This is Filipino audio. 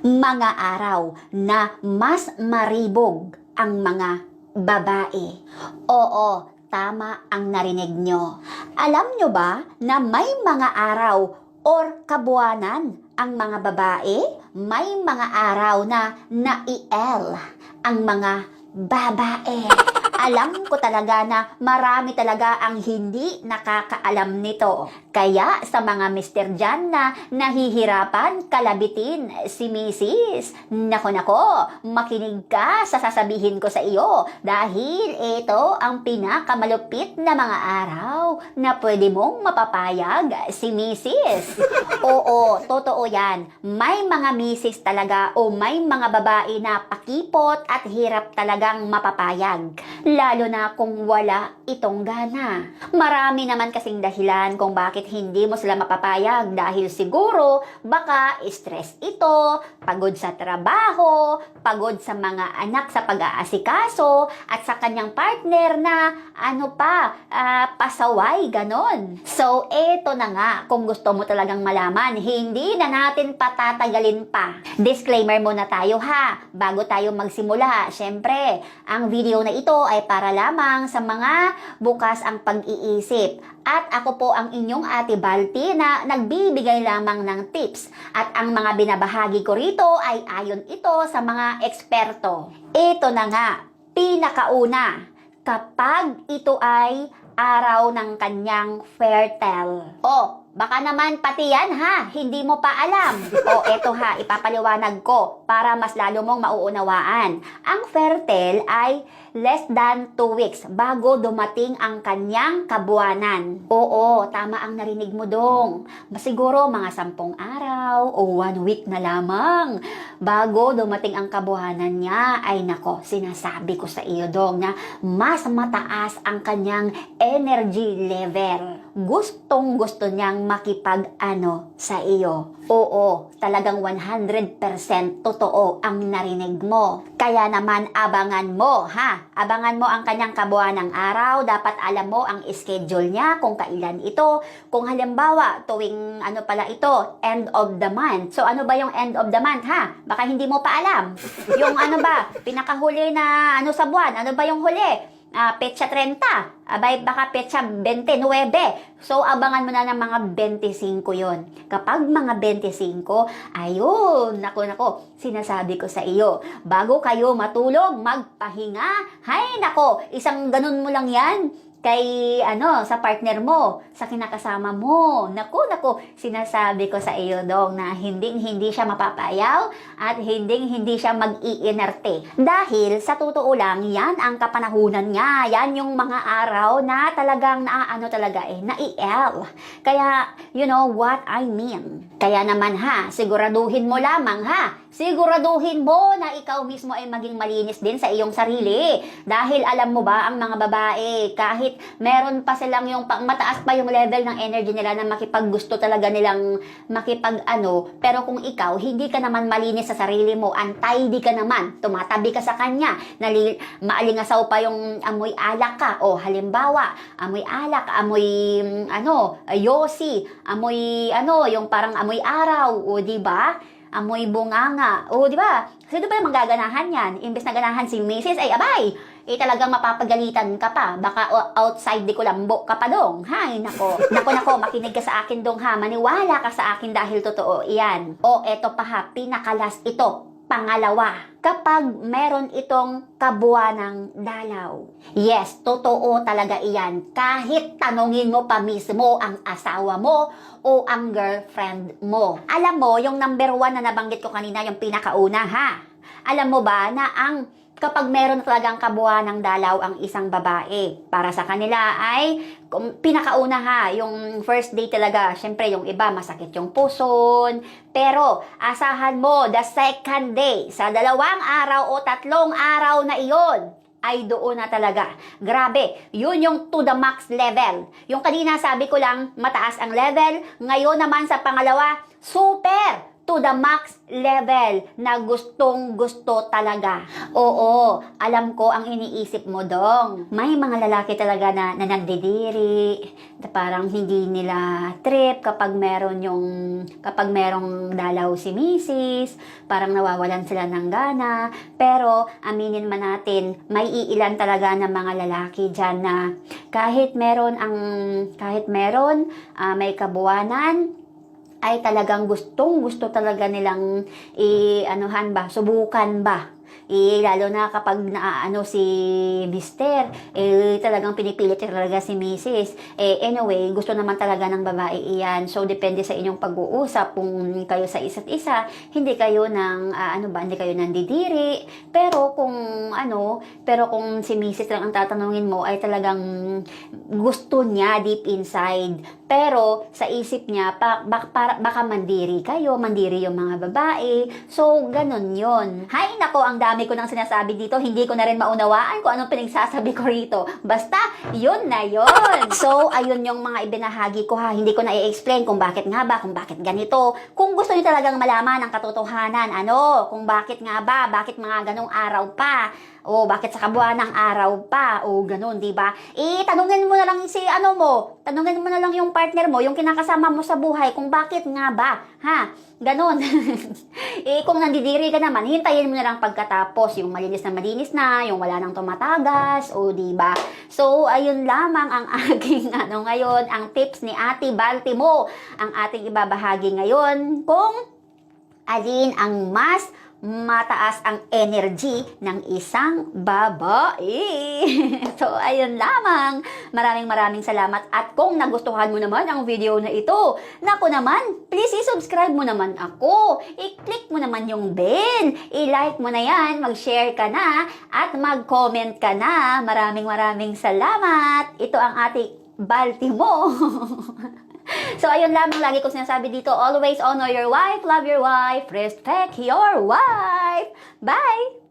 mga araw na mas maribog ang mga babae. Oo, tama ang narinig nyo. Alam nyo ba na may mga araw or kabuanan ang mga babae? May mga araw na naiel ang mga babae. Alam ko talaga na marami talaga ang hindi nakakaalam nito. Kaya sa mga mister dyan na nahihirapan kalabitin si Mrs. Nako nako, makinig ka sa sasabihin ko sa iyo dahil ito ang pinakamalupit na mga araw na pwede mong mapapayag si Mrs. Oo, totoo yan. May mga misis talaga o may mga babae na pakipot at hirap talagang mapapayag. Lalo na kung wala itong gana. Marami naman kasing dahilan kung bakit hindi mo sila mapapayag dahil siguro baka stress ito, pagod sa trabaho, pagod sa mga anak sa pag-aasikaso at sa kanyang partner na ano pa, ah, pasaway, ganon. So, eto na nga, kung gusto mo talagang malaman, hindi na natin patatagalin pa. Disclaimer muna tayo ha, bago tayo magsimula. Siyempre, ang video na ito ay para lamang sa mga bukas ang pag-iisip. At ako po ang inyong ate Balti na nagbibigay lamang ng tips. At ang mga binabahagi ko rito ay ayon ito sa mga eksperto. Ito na nga, pinakauna, kapag ito ay araw ng kanyang fertile. O, baka naman pati yan ha, hindi mo pa alam. O, eto ha, ipapaliwanag ko para mas lalo mong mauunawaan. Ang fertile ay less than 2 weeks bago dumating ang kanyang kabuanan. Oo, tama ang narinig mo dong. Siguro mga sampung araw o one week na lamang bago dumating ang kabuhanan niya. Ay nako, sinasabi ko sa iyo dong na mas mataas ang kanyang energy level. Gustong gusto niyang makipag ano sa iyo. Oo, talagang 100% totoo ang narinig mo. Kaya naman abangan mo, ha? Abangan mo ang kanyang kabuuan ng araw. Dapat alam mo ang schedule niya, kung kailan ito. Kung halimbawa, tuwing ano pala ito, end of the month. So ano ba yung end of the month, ha? Baka hindi mo pa alam. Yung ano ba, pinakahuli na ano sa buwan, ano ba yung huli? Ah, petsa 30, abay baka petsa 29. So, abangan mo na ng mga 25 yon. Kapag mga 25, ayun, nako nako, sinasabi ko sa iyo, bago kayo matulog, magpahinga, hay nako, isang ganun mo lang yan, kay ano sa partner mo, sa kinakasama mo. Naku, naku, sinasabi ko sa iyo dong na hindi hindi siya mapapayaw at hindi hindi siya mag-iinerte. Dahil sa totoo lang, yan ang kapanahunan niya. Yan yung mga araw na talagang naaano talaga eh, naiel. Kaya, you know what I mean. Kaya naman ha, siguraduhin mo lamang ha, siguraduhin mo na ikaw mismo ay maging malinis din sa iyong sarili. Dahil alam mo ba, ang mga babae, kahit meron pa silang yung mataas pa yung level ng energy nila na makipaggusto talaga nilang makipag ano, pero kung ikaw, hindi ka naman malinis sa sarili mo, untidy ka naman, tumatabi ka sa kanya, nali, maalingasaw pa yung amoy alak ka, o halimbawa, amoy alak, amoy mm, ano, yosi, amoy ano, yung parang amoy araw, o di ba? amoy bunganga. O, di ba? Sino ba yung magaganahan yan? Imbes na ganahan si Mrs. ay abay, eh talagang mapapagalitan ka pa. Baka outside di kulambo ka pa dong. Hay, nako. Nako, nako, makinig ka sa akin dong ha. Maniwala ka sa akin dahil totoo iyan. O, eto pa ha, pinakalas ito. Pangalawa, kapag meron itong kabuanang dalaw. Yes, totoo talaga iyan. Kahit tanungin mo pa mismo ang asawa mo o ang girlfriend mo. Alam mo, yung number one na nabanggit ko kanina, yung pinakauna ha. Alam mo ba na ang kapag meron talagang kabuuan ng dalaw ang isang babae, para sa kanila ay pinakauna ha, yung first day talaga, syempre yung iba masakit yung puson, pero asahan mo the second day, sa dalawang araw o tatlong araw na iyon, ay doon na talaga. Grabe, yun yung to the max level. Yung kanina sabi ko lang, mataas ang level, ngayon naman sa pangalawa, super! To the max level na gustong gusto talaga. Oo, alam ko ang iniisip mo dong. May mga lalaki talaga na, na nagdidiri, na parang hindi nila trip kapag meron yung, kapag merong dalaw si misis, parang nawawalan sila ng gana. Pero, aminin man natin, may iilan talaga ng mga lalaki dyan na kahit meron ang, kahit meron, ah, may kabuwanan, ay talagang gustong gusto talaga nilang i-anuhan ba, subukan ba. Eh, lalo na kapag naaano si mister, eh, talagang pinipilit talaga si misis. Eh, anyway, gusto naman talaga ng babae iyan. So, depende sa inyong pag-uusap kung kayo sa isa't isa, hindi kayo ng, ah, ano ba, hindi kayo nandidiri. Pero kung, ano, pero kung si misis lang ang tatanungin mo, ay talagang gusto niya deep inside. Pero sa isip niya, pa, bak, para, baka mandiri kayo, mandiri yung mga babae. So, ganun yon. Hay nako, ang dami ko nang sinasabi dito. Hindi ko na rin maunawaan kung anong pinagsasabi ko rito. Basta, yun na yun. So, ayun yung mga ibinahagi ko ha. Hindi ko na i-explain kung bakit nga ba, kung bakit ganito. Kung gusto niyo talagang malaman ang katotohanan, ano, kung bakit nga ba, bakit mga ganong araw pa. O, bakit sa kabuuan ng araw pa? O, ganun, di ba? Eh, tanungin mo na lang si ano mo. Tanungin mo na lang yung partner mo, yung kinakasama mo sa buhay, kung bakit nga ba. Ha? Ganon. eh, kung nandidiri ka naman, hintayin mo na lang pagkatapos, yung malinis na malinis na, yung wala nang tumatagas, o di ba? So, ayun lamang ang aking ano ngayon, ang tips ni Ate Baltimo, ang ating ibabahagi ngayon kung alin ang mas mataas ang energy ng isang babae. so, ayun lamang. Maraming maraming salamat. At kung nagustuhan mo naman ang video na ito, naku naman, please i-subscribe mo naman ako. I-click mo naman yung bell. I-like mo na yan, mag-share ka na, at mag-comment ka na. Maraming maraming salamat. Ito ang ating Baltimo. So, ayun lamang lagi ko sinasabi dito, always honor your wife, love your wife, respect your wife. Bye!